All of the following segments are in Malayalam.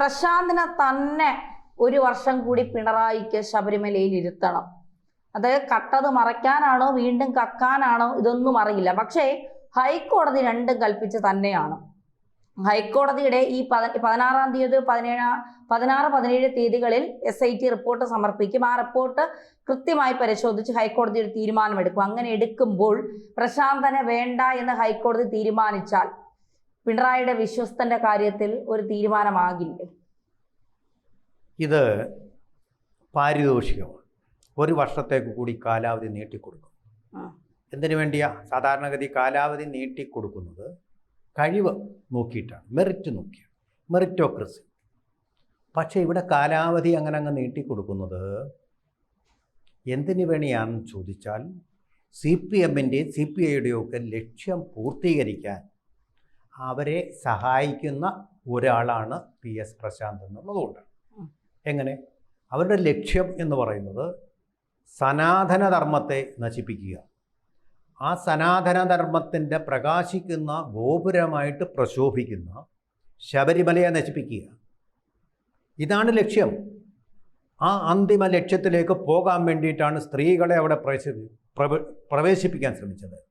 പ്രശാന്തിനെ തന്നെ ഒരു വർഷം കൂടി പിണറായിക്ക് ശബരിമലയിൽ ഇരുത്തണം. അത് കട്ടത് മറയ്ക്കാനാണോ വീണ്ടും കക്കാനാണോ ഇതൊന്നും അറിയില്ല. പക്ഷേ ഹൈക്കോടതി രണ്ടും കൽപ്പിച്ച് തന്നെയാണ്. ഹൈക്കോടതിയുടെ ഈ പത പതിനാറാം തീയതി പതിനേഴാം പതിനാറ് പതിനേഴ് തീയതികളിൽ എസ് ഐ ടി റിപ്പോർട്ട് സമർപ്പിക്കും. ആ റിപ്പോർട്ട് കൃത്യമായി പരിശോധിച്ച് ഹൈക്കോടതി ഒരു തീരുമാനമെടുക്കും. അങ്ങനെ എടുക്കുമ്പോൾ പ്രശാന്തനെ വേണ്ട എന്ന് ഹൈക്കോടതി തീരുമാനിച്ചാൽ പിണറായിയുടെ വിശ്വസ്തന്റെ കാര്യത്തിൽ ഒരു തീരുമാനമാകില്ലേ? ഇത് പാരിതോഷികമാണ് ഒരു വർഷത്തേക്ക് കൂടി കാലാവധി നീട്ടിക്കൊടുക്കും. എന്തിനു വേണ്ടിയാ? സാധാരണഗതി കാലാവധി നീട്ടിക്കൊടുക്കുന്നത് കഴിവ് നോക്കിയിട്ടാണ്. മെറിറ്റ് നോക്കിയാണ് മെറിറ്റോക്രസി പക്ഷേ ഇവിടെ കാലാവധി അങ്ങനെ അങ്ങ് നീട്ടിക്കൊടുക്കുന്നത് എന്തിനു വേണ്ടിയാണെന്ന് ചോദിച്ചാൽ സി പി എമ്മിന്റെയും സി പി ഐയുടെയും ഒക്കെ ലക്ഷ്യം പൂർത്തീകരിക്കാൻ അവരെ സഹായിക്കുന്ന ഒരാളാണ് പി എസ് പ്രശാന്ത് എന്നുള്ളതുകൊണ്ട്. എങ്ങനെ? അവരുടെ ലക്ഷ്യം എന്ന് പറയുന്നത് സനാതനധർമ്മത്തെ നശിപ്പിക്കുക. ആ സനാതനധർമ്മത്തിന്റെ പ്രകാശിക്കുന്ന ഗോപുരമായിട്ട് പ്രശോഭിക്കുന്ന ശബരിമലയെ നശിപ്പിക്കുക. ഇതാണ് ലക്ഷ്യം. ആ അന്തിമ ലക്ഷ്യത്തിലേക്ക് പോകാൻ വേണ്ടിയിട്ടാണ് സ്ത്രീകളെ അവിടെ പ്രവേശി പ്രവേശിപ്പിക്കാൻ ശ്രമിച്ചത്.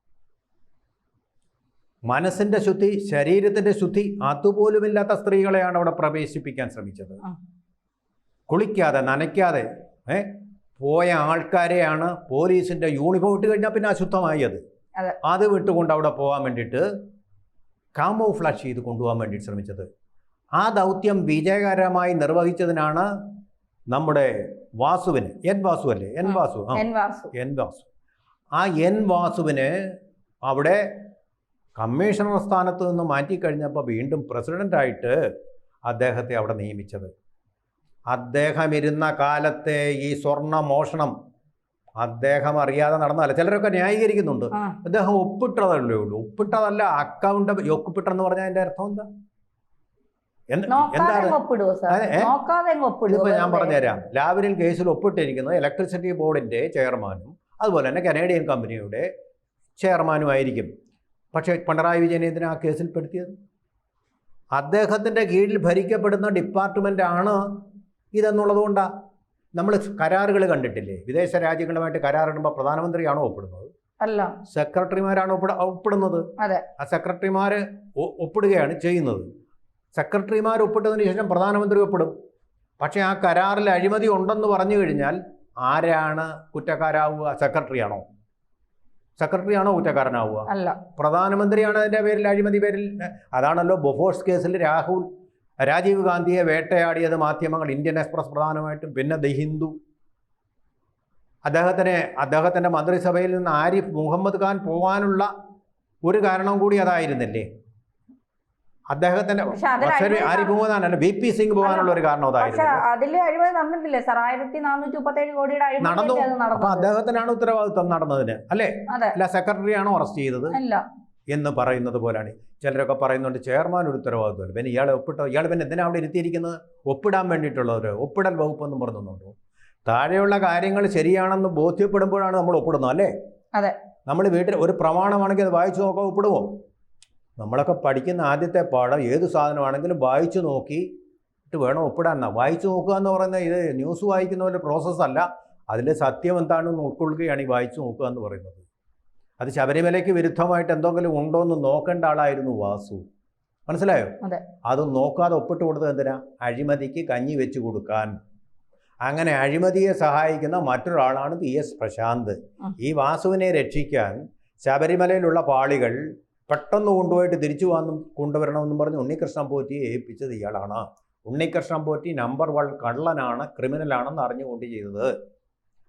മനസ്സിന്റെ ശുദ്ധി ശരീരത്തിന്റെ ശുദ്ധി അതുപോലുമില്ലാത്ത സ്ത്രീകളെയാണ് അവിടെ പ്രവേശിപ്പിക്കാൻ ശ്രമിച്ചത്. കുളിക്കാതെ നനയ്ക്കാതെ ഏ? പോയ ആൾക്കാരെയാണ് പോലീസിന്റെ യൂണിഫോം ഇട്ട് കഴിഞ്ഞാൽ പിന്നെ അശുദ്ധമായി അത്. അതെ. വിട്ടുകൊണ്ട് അവിടെ പോകാൻ വേണ്ടിയിട്ട് കാമോ ഫ്ലാഷ് ചെയ്ത് കൊണ്ടുപോകാൻ വേണ്ടി ശ്രമിച്ചത്. ആ ദൗത്യം വിജയകരമായി നിർവഹിച്ചതിനാണ് നമ്മുടെ വാസുവിന് എൻ വാസു അല്ലേ? എൻ വാസു. എൻ വാസു. ആ എൻ വാസുവിന് അവിടെ കമ്മീഷണർ സ്ഥാനത്ത് നിന്ന് മാറ്റിക്കഴിഞ്ഞപ്പോൾ വീണ്ടും പ്രസിഡന്റായിട്ട് അദ്ദേഹത്തെ അവിടെ നിയമിച്ചത്. അദ്ദേഹം ഇരുന്ന കാലത്തെ ഈ സ്വർണ മോഷണം അദ്ദേഹം അറിയാതെ നടന്നതല്ല. ചിലരൊക്കെ ന്യായീകരിക്കുന്നുണ്ട്. അദ്ദേഹം ഒപ്പിട്ടതല്ലേ ഉള്ളൂ. ഒപ്പിട്ടതല്ല അക്കൗണ്ട് ഒപ്പിട്ടെന്ന് പറഞ്ഞാൽ അതിന്റെ അർത്ഥം എന്താ? ഇതിപ്പോൾ ഞാൻ പറഞ്ഞുതരാം. ലാവിനിൽ കേസിൽ ഒപ്പിട്ടിരിക്കുന്നത് ഇലക്ട്രിസിറ്റി ബോർഡിന്റെ ചെയർമാനും അതുപോലെ തന്നെ കനേഡിയൻ കമ്പനിയുടെ ചെയർമാനുമായിരിക്കും പക്ഷേ പിണറായി വിജയനെ എന്തിനാ ആ കേസിൽ പെടുത്തിയത്? അദ്ദേഹത്തിന്റെ കീഴിൽ ഭരിക്കപ്പെടുന്ന ഡിപ്പാർട്ട്മെന്റ് ആണ് ഇതെന്നുള്ളതുകൊണ്ടാണ് നമ്മൾ കരാറുകൾ കണ്ടിട്ടില്ലേ? വിദേശ രാജ്യങ്ങളുമായിട്ട് കരാറിടുമ്പോൾ പ്രധാനമന്ത്രിയാണോ ഒപ്പിടുന്നത്? അല്ല. സെക്രട്ടറിമാരാണ് ഒപ്പിട ഒപ്പിടുന്നത്? അതെ. ആ സെക്രട്ടറിമാർ ഒപ്പിടുകയാണ് ചെയ്യുന്നത്. സെക്രട്ടറിമാർ ഒപ്പിട്ടതിന് ശേഷം പ്രധാനമന്ത്രി ഒപ്പിടും. പക്ഷേ ആ കരാറിൽ അഴിമതി ഉണ്ടെന്ന് പറഞ്ഞു കഴിഞ്ഞാൽ ആരാണ് കുറ്റക്കാരാവുക? സെക്രട്ടറിയാണോ? സെക്രട്ടറിയാണോ കുറ്റക്കാരനാവുക? അല്ല. പ്രധാനമന്ത്രിയാണ് അതിന്റെ പേരിൽ അഴിമതി പേരിൽ? അതാണല്ലോ ബൊഫോഴ്സ് കേസിൽ രാഹുൽ രാജീവ് ഗാന്ധിയെ വേട്ടയാടിയത് മാധ്യമങ്ങൾ ഇന്ത്യൻ എക്സ്പ്രസ് പ്രധാനമായിട്ടും പിന്നെ ദി ഹിന്ദു. അദ്ദേഹത്തിനെ അദ്ദേഹത്തിന്റെ മന്ത്രിസഭയിൽ നിന്ന് ആരിഫ് മുഹമ്മദ് ഖാൻ പോകാനുള്ള ഒരു കാരണം കൂടി അതായിരുന്നില്ലേ? അഴിമതി ആരിഫ് മുഹമ്മദ് വി പി സിംഗ് പോകാനുള്ള ഒരു കാരണം അതായിരുന്നു സാർ ആയിരത്തി നാനൂറ്റി മുപ്പത്തേഴ് കോടിയുടെ നടന്നു. അപ്പൊ അദ്ദേഹത്തിനാണ് ഉത്തരവാദിത്വം നടന്നതിന് അല്ലേ? അല്ല സെക്രട്ടറി സെക്രട്ടറിയാണോ അറസ്റ്റ് ചെയ്തത്? എന്ന് പറയുന്നത് പോലാണ്. ചിലരൊക്കെ പറയുന്നുണ്ട് ചെയർമാൻ ഒരു ഉത്തരവാദിത്വമല്ല പിന്നെ ഇയാളെ ഒപ്പിട്ടോ ഇയാൾ പിന്നെ എന്തിനാ അവിടെ ഇരുത്തിയിരിക്കുന്നത്? ഒപ്പിടാൻ വേണ്ടിയിട്ടുള്ളവർ ഒപ്പിടൽ വകുപ്പ് എന്നും പറഞ്ഞുണ്ടോ താഴെയുള്ള കാര്യങ്ങൾ ശരിയാണെന്ന് ബോധ്യപ്പെടുമ്പോഴാണ് നമ്മൾ ഒപ്പിടുന്നത് അല്ലേ? അതെ. നമ്മൾ വീട്ടിൽ ഒരു പ്രമാണമാണെങ്കിൽ അത് വായിച്ചു നോക്കാൻ ഒപ്പിടുമോ നമ്മളൊക്കെ പഠിക്കുന്ന ആദ്യത്തെ പാഠം ഏത് സാധനമാണെങ്കിലും വായിച്ചു നോക്കി ഇട്ട് വേണം ഒപ്പിടാൻ. വായിച്ചു നോക്കുക എന്ന് പറയുന്നത് ഇത് ന്യൂസ് വായിക്കുന്ന പോലെ പ്രോസസ്സല്ല അതിന്റെ സത്യം എന്താണെന്ന് ഉൾക്കൊള്ളുകയാണ് ഈ വായിച്ചു നോക്കുക എന്ന് പറയുന്നത്. അത് ശബരിമലയ്ക്ക് വിരുദ്ധമായിട്ട് എന്തെങ്കിലും ഉണ്ടോ എന്ന് നോക്കേണ്ട ആളായിരുന്നു വാസു. മനസ്സിലായോ. അത്. നോക്കാതെ ഒപ്പിട്ട് കൊടുത്തത് എന്തിനാ? അഴിമതിക്ക് കഞ്ഞി വെച്ച് കൊടുക്കാൻ. അങ്ങനെ അഴിമതിയെ സഹായിക്കുന്ന മറ്റൊരാളാണ് പി എസ് പ്രശാന്ത്. ഈ വാസുവിനെ രക്ഷിക്കാൻ ശബരിമലയിലുള്ള പാളികൾ പെട്ടെന്ന് കൊണ്ടുപോയിട്ട് തിരിച്ചു വന്നും കൊണ്ടുവരണമെന്നും പറഞ്ഞ് ഉണ്ണികൃഷ്ണൻ പോറ്റിയെ ഏൽപ്പിച്ചത് ഇയാളാണ് ഉണ്ണികൃഷ്ണൻ പോറ്റി നമ്പർ വൺ കള്ളനാണ് ക്രിമിനലാണെന്ന് അറിഞ്ഞുകൊണ്ട് ചെയ്തത്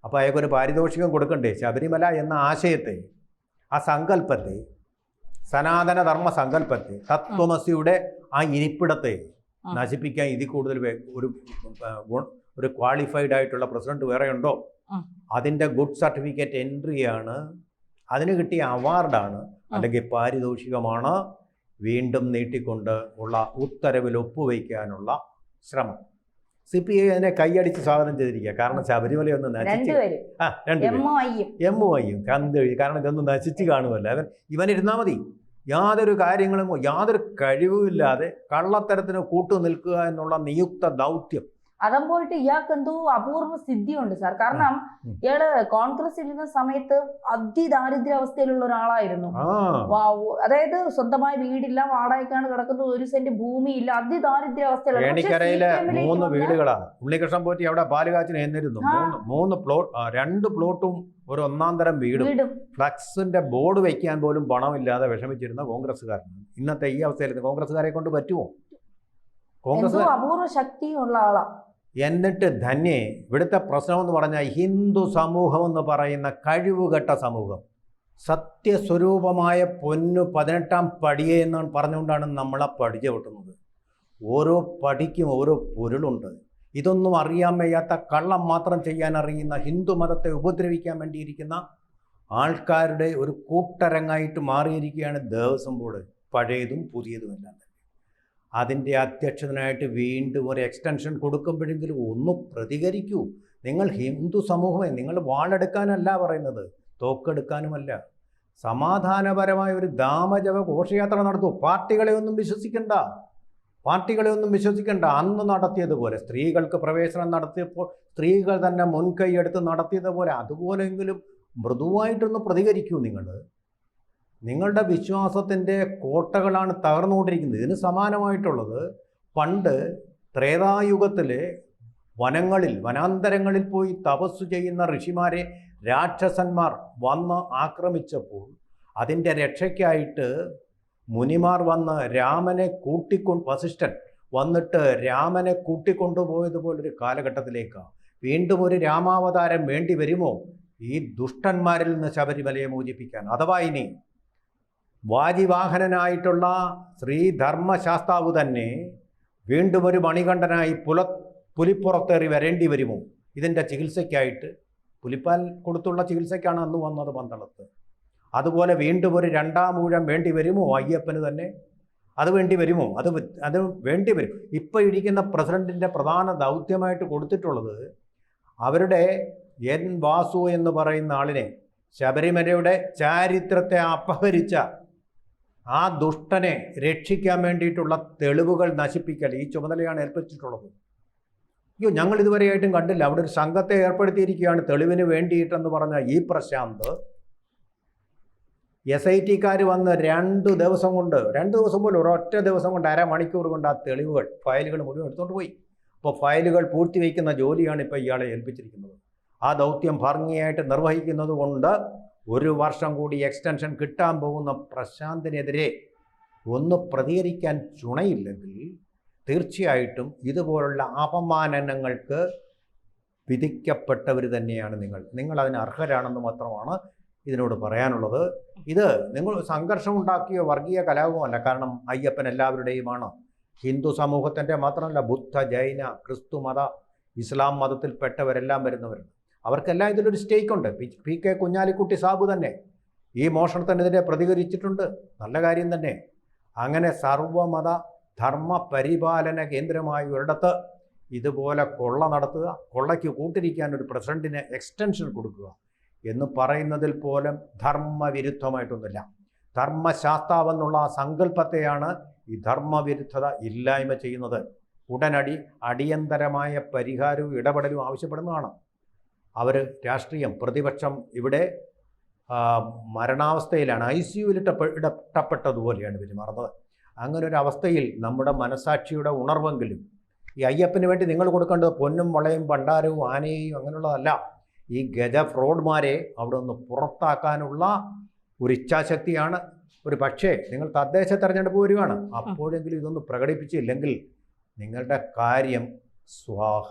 അപ്പോൾ അയാൾക്കൊരു പാരിതോഷികം കൊടുക്കണ്ടേ ശബരിമല എന്ന ആശയത്തെ ആ സങ്കല്പത്തെ സനാതനധർമ്മ സങ്കല്പത്തെ തത്വമസിയുടെ ആ ഇരിപ്പിടത്തെ. നശിപ്പിക്കാൻ ഇതിൽ കൂടുതൽ ഒരു ഒരു ക്വാളിഫൈഡ് ആയിട്ടുള്ള പ്രസിഡന്റ് വേറെ ഉണ്ടോ. അതിന്റെ ഗുഡ് സർട്ടിഫിക്കറ്റ് എൻട്രിയാണ് അതിന് കിട്ടിയ അവാർഡാണ്. അല്ലെങ്കിൽ പാരിതോഷികമാണ് വീണ്ടും നീട്ടിക്കൊണ്ട് ഉള്ള ഉത്തരവിൽ ഒപ്പുവയ്ക്കാനുള്ള ശ്രമം. സി പി ഐ അതിനെ കൈയടിച്ച് സ്വാഗതം ചെയ്തിരിക്കുക. കാരണം ശബരിമല ഒന്ന് നശിച്ച് ആ രണ്ടുപേരും ഐയും. എം കാരണം ഇതൊന്നും നശിച്ച് കാണുമല്ലോ. അവൻ ഇവൻ ഇരുന്നാൽ മതി. യാതൊരു കാര്യങ്ങളും യാതൊരു കഴിവുമില്ലാതെ കള്ളത്തരത്തിന് കൂട്ടു നിൽക്കുക എന്നുള്ള നിയുക്ത ദൗത്യം. അതം പോയിട്ട് ഇയാൾക്ക് എന്തോ അപൂർവ സിദ്ധിയുണ്ട് സാർ. കാരണം. ഇയാൾ കോൺഗ്രസ് ഇരുന്ന സമയത്ത് അതിദാരിദ്ര്യ അവസ്ഥയിലുള്ള ഒരാളായിരുന്നു അതായത് സ്വന്തമായ വീടില്ല വാടകയ്ക്കാണ് കിടക്കുന്നത് ഒരു സെന്റ് ഭൂമിയില്ല അതിദാരിദ്ര്യ അവസ്ഥയിലുള്ള പക്ഷേ ഏണിക്കരയിലെ മൂന്ന് വീടുകളാണ്. ഉണ്ണികൃഷ്ണൻ പോറ്റി അവിടെ പാലുകാച്ചിന് എന്നിരുന്നു മൂന്ന് പ്ലോട്ട് രണ്ട് പ്ലോട്ടും ഒരു ഒന്നാം തരം വീടും. ഫ്ലക്സിന്റെ ബോർഡ് വെക്കാൻ പോലും പണമില്ലാതെ വിഷമിച്ചിരുന്ന കോൺഗ്രസ്സുകാരൻ. ഇന്നത്തെ ഈ അവസ്ഥയിൽ കോൺഗ്രസ്സുകാരെ കൊണ്ട് പറ്റുമോ? കോൺഗ്രസ് അപൂർവ ശക്തിയുള്ള ആളാ. എന്നിട്ട് ധന്യെ ഇവിടുത്തെ പ്രശ്നം എന്ന് പറഞ്ഞാൽ ഹിന്ദു സമൂഹം എന്ന് പറയുന്ന കഴിവുകെട്ട സമൂഹം. സത്യസ്വരൂപമായ പൊന്നു പതിനെട്ടാം പടിയെ എന്ന് പറഞ്ഞുകൊണ്ടാണ് നമ്മളെ പഠിച്ചു വിട്ടുന്നത്. ഓരോ പടിക്കും ഓരോ പൊരുളുണ്ട്. ഇതൊന്നും അറിയാൻ വയ്യാത്ത കള്ളം മാത്രം ചെയ്യാൻ അറിയുന്ന ഹിന്ദു മതത്തെ ഉപദ്രവിക്കാൻ വേണ്ടിയിരിക്കുന്ന ആൾക്കാരുടെ ഒരു കൂട്ടരങ്ങായിട്ട് മാറിയിരിക്കുകയാണ് ദേവസ്വം ബോർഡ്. പഴയതും പുതിയതുമെല്ലാം. അതിന്റെ അധ്യക്ഷനായിട്ട് വീണ്ടും ഒരു എക്സ്റ്റൻഷൻ കൊടുക്കുമ്പോഴെങ്കിലും ഒന്ന് പ്രതികരിക്കൂ. നിങ്ങൾ ഹിന്ദു സമൂഹമേ നിങ്ങൾ വാളെടുക്കാനല്ല പറയുന്നത്. തോക്കെടുക്കാനുമല്ല. സമാധാനപരമായ ഒരു ദാമജപ ഘോഷയാത്ര നടത്തൂ. പാർട്ടികളെ ഒന്നും വിശ്വസിക്കണ്ട. പാർട്ടികളെ ഒന്നും വിശ്വസിക്കണ്ട. അന്ന് നടത്തിയതുപോലെ സ്ത്രീകൾക്ക് പ്രവേശനം നടത്തിയപ്പോൾ സ്ത്രീകൾ തന്നെ മുൻകൈയെടുത്ത് നടത്തിയതുപോലെ അതുപോലെങ്കിലും മൃദുവായിട്ടൊന്ന് പ്രതികരിക്കൂ നിങ്ങൾ. നിങ്ങളുടെ വിശ്വാസത്തിന്റെ കോട്ടകളാണ് തകർന്നുകൊണ്ടിരിക്കുന്നത്. ഇതിന് സമാനമായിട്ടുള്ളത് പണ്ട് ത്രേതായുഗത്തിലെ വനങ്ങളിൽ വനാന്തരങ്ങളിൽ പോയി തപസ് ചെയ്യുന്ന ഋഷിമാരെ രാക്ഷസന്മാർ വന്ന് ആക്രമിച്ചപ്പോൾ അതിന്റെ രക്ഷയ്ക്കായിട്ട് മുനിമാർ വന്ന് രാമനെ കൂട്ടിക്കൊണ്ട് വസിഷ്ഠൻ വന്നിട്ട് രാമനെ കൂട്ടിക്കൊണ്ടുപോയതുപോലൊരു കാലഘട്ടത്തിലേക്കാണ് വീണ്ടും ഒരു രാമാവതാരം വേണ്ടി വരുമോ? ഈ ദുഷ്ടന്മാരിൽ നിന്ന് ശബരിമലയെ മോചിപ്പിക്കാൻ. അഥവാ ഇനി വാജിവാഹനനായിട്ടുള്ള ശ്രീ ധർമ്മശാസ്താവ് തന്നെ വീണ്ടും ഒരു മണികണ്ഠനായി പുല പുലിപ്പുറത്തേറി വരേണ്ടി വരുമോ? ഇതിന്റെ ചികിത്സയ്ക്കായിട്ട് പുലിപ്പാൽ കൊടുത്തുള്ള ചികിത്സയ്ക്കാണ് അന്ന് വന്നത് പന്തളത്ത്. അതുപോലെ വീണ്ടും ഒരു രണ്ടാം ഊഴം വേണ്ടി വരുമോ? അയ്യപ്പന് തന്നെ അത് വേണ്ടി വരുമോ? അത് അത് വേണ്ടി വരും. ഇപ്പോൾ ഇരിക്കുന്ന പ്രസിഡന്റിന്റെ പ്രധാന ദൗത്യമായിട്ട് കൊടുത്തിട്ടുള്ളത് അവരുടെ എൻ വാസു എന്ന് പറയുന്ന ആളിനെ ശബരിമലയുടെ ചാരിത്രത്തെ അപഹരിച്ച ആ ദുഷ്ടനെ രക്ഷിക്കാൻ വേണ്ടിയിട്ടുള്ള തെളിവുകൾ നശിപ്പിക്കൽ ഈ ചുമതലയാണ് ഏൽപ്പിച്ചിട്ടുള്ളത് അയ്യോ ഞങ്ങൾ ഇതുവരെയായിട്ടും കണ്ടില്ല. അവിടെ ഒരു സംഘത്തെ ഏർപ്പെടുത്തിയിരിക്കുകയാണ്. തെളിവിന് വേണ്ടിയിട്ടെന്ന് പറഞ്ഞ ഈ പ്രശാന്ത് എസ് ഐ ടിക്കാർ വന്ന് രണ്ട് ദിവസം കൊണ്ട് രണ്ട് ദിവസം പോലും ഒരൊറ്റ ദിവസം കൊണ്ട് അരമണിക്കൂർ കൊണ്ട് ആ തെളിവുകൾ ഫയലുകൾ മുഴുവൻ എടുത്തുകൊണ്ട് പോയി. അപ്പോൾ ഫയലുകൾ പൂഴ്ത്തിവെക്കുന്ന ജോലിയാണ് ഇപ്പോൾ ഇയാളെ ഏൽപ്പിച്ചിരിക്കുന്നത്. ആ ദൗത്യം ഭംഗിയായിട്ട് നിർവഹിക്കുന്നത് കൊണ്ട് ഒരു വർഷം കൂടി എക്സ്റ്റൻഷൻ കിട്ടാൻ പോകുന്ന പ്രശാന്തിനെതിരെ ഒന്ന് പ്രതികരിക്കാൻ ചുണയില്ലെങ്കിൽ തീർച്ചയായിട്ടും ഇതുപോലുള്ള അപമാനങ്ങൾക്ക് വിധിക്കപ്പെട്ടവർ തന്നെയാണ് നിങ്ങൾ. നിങ്ങൾ അതിന് അർഹരാണെന്ന് മാത്രമാണ് ഇതിനോട് പറയാനുള്ളത്. ഇത് നിങ്ങൾ സംഘർഷം ഉണ്ടാക്കിയ വർഗീയ കലാപമല്ല കാരണം അയ്യപ്പൻ എല്ലാവരുടെയുമാണ്. ഹിന്ദു സമൂഹത്തിന്റെ മാത്രമല്ല ബുദ്ധ ജൈന ക്രിസ്തു മത ഇസ്ലാം മതത്തിൽപ്പെട്ടവരെല്ലാം വരുന്നവരുണ്ട്. അവർക്കെല്ലാം ഇതിലൊരു സ്റ്റേക്ക് ഉണ്ട് P P K Kunhalikutty Sabu തന്നെ. ഈ മോഷണത്തിനെതിരെ പ്രതികരിച്ചിട്ടുണ്ട്. നല്ല കാര്യം തന്നെ. അങ്ങനെ സർവമത ധർമ്മ പരിപാലന കേന്ദ്രമായ ഒരിടത്ത് ഇതുപോലെ കൊള്ള നടത്തുക കൊള്ളയ്ക്ക് കൂട്ടിരിക്കാൻ ഒരു പ്രസിഡന്റിന് എക്സ്റ്റൻഷൻ കൊടുക്കുക എന്ന് പറയുന്നതിൽ പോലും ധർമ്മവിരുദ്ധമായിട്ടൊന്നുമില്ല. ധർമ്മശാസ്താവെന്നുള്ള ആ സങ്കല്പത്തെയാണ് ഈ ധർമ്മവിരുദ്ധത ഇല്ലായ്മ ചെയ്യുന്നത്. ഉടനടി അടിയന്തരമായ പരിഹാരവും ഇടപെടലും ആവശ്യപ്പെടുന്നതാണ്. അവർ രാഷ്ട്രീയം പ്രതിപക്ഷം ഇവിടെ മരണാവസ്ഥയിലാണ്. ഐ സി യുവിൽ ഇടപ്പെട്ടതുപോലെയാണ് പെരുമാറുന്നത് അങ്ങനെ ഒരു അവസ്ഥയിൽ നമ്മുടെ മനസാക്ഷിയുടെ ഉണർവെങ്കിലും ഈ അയ്യപ്പന് വേണ്ടി നിങ്ങൾ കൊടുക്കേണ്ടത് പൊന്നും മുളയും ഭണ്ഡാരവും ആനയും അങ്ങനെയുള്ളതല്ല. ഈ ഗജ ഫ്രോഡ്മാരെ അവിടെ നിന്ന് പുറത്താക്കാനുള്ള ഒരു ഇച്ഛാശക്തിയാണ് ഒരു പക്ഷേ നിങ്ങൾ തദ്ദേശ തെരഞ്ഞെടുപ്പ് വരികയാണ്. അപ്പോഴെങ്കിലും ഇതൊന്ന് പ്രകടിപ്പിച്ചില്ലെങ്കിൽ നിങ്ങളുടെ കാര്യം സ്വാഹ.